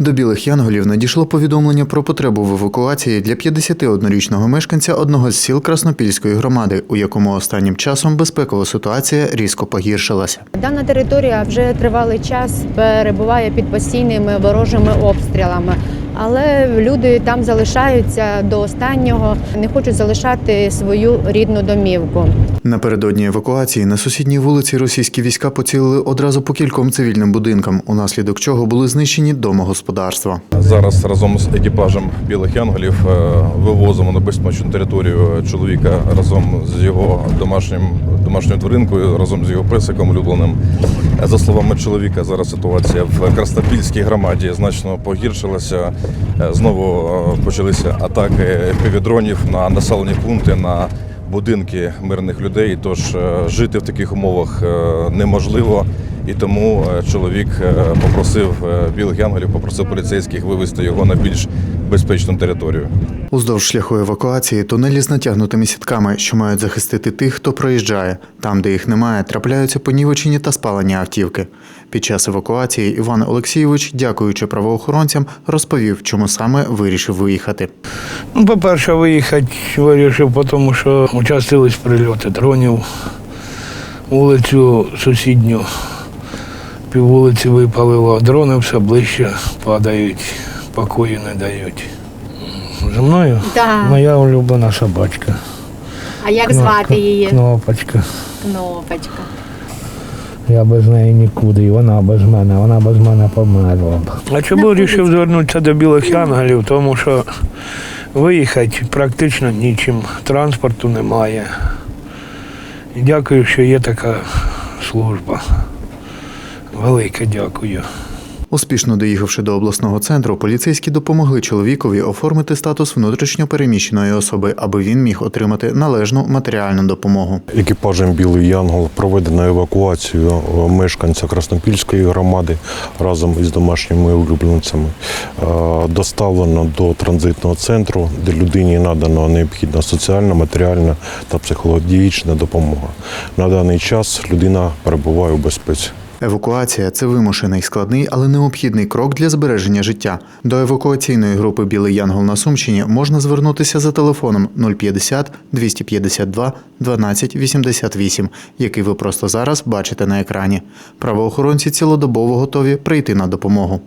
До білих янголів надійшло повідомлення про потребу в евакуації для 51-річного мешканця одного з сіл Краснопільської громади, у якому останнім часом безпекова ситуація різко погіршилася. Дана територія вже тривалий час перебуває під постійними ворожими обстрілами, але люди там залишаються до останнього, не хочуть залишати свою рідну домівку. Напередодні евакуації на сусідній вулиці російські війська поцілили одразу по кільком цивільним будинкам, унаслідок чого були знищені домогосподарства. Зараз разом з екіпажем білих янголів е, вивозимо на безпечну територію чоловіка разом з його домашнім домашньою тваринкою, разом з його песиком улюбленим. За словами чоловіка, зараз ситуація в Краснопільській громаді значно погіршилася. Е, Знову е, почалися атаки півдронів на населені пункти. на Будинки мирних людей, тож е, жити в таких умовах е, неможливо, і тому е, чоловік попросив білих янголів, попросив поліцейських вивезти його на більш безпечну територію. Уздовж шляху евакуації тунелі з натягнутими сітками, що мають захистити тих, хто проїжджає. Там, де їх немає, трапляються понівечені та спалені автівки. Під час евакуації Іван Олексійович, дякуючи правоохоронцям, розповів, чому саме вирішив виїхати. Ну, по-перше, виїхати вирішив, тому що участились прильоти дронів. Вулицю сусідню, піввулиці випалило, дрони все ближче падають, покою не дають. За мною Так. моя улюблена собачка. А як Кнопка- Кнопочка. Кнопочка. Я без неї нікуди, і вона без мене, вона без мене померла б. А чому вирішив звернутися до білих янголів? Тому що виїхати практично нічим, транспорту немає. І дякую, що є така служба. Велике дякую. Успішно доїхавши до обласного центру, поліцейські допомогли чоловікові оформити статус внутрішньо переміщеної особи, аби він міг отримати належну матеріальну допомогу. Екіпажем Білий Янгол проведено евакуацію е, мешканця Краснопільської громади разом із домашніми улюбленцями. Е, Доставлено до транзитного центру, де людині надано необхідна соціальна, матеріальна та психологічна допомога. На даний час людина перебуває у безпеці. Евакуація це вимушений, складний, але необхідний крок для збереження життя. До евакуаційної групи Білий Янгол на Сумщині можна звернутися за телефоном 050 252 12 88, який ви просто зараз бачите на екрані. Правоохоронці цілодобово готові прийти на допомогу.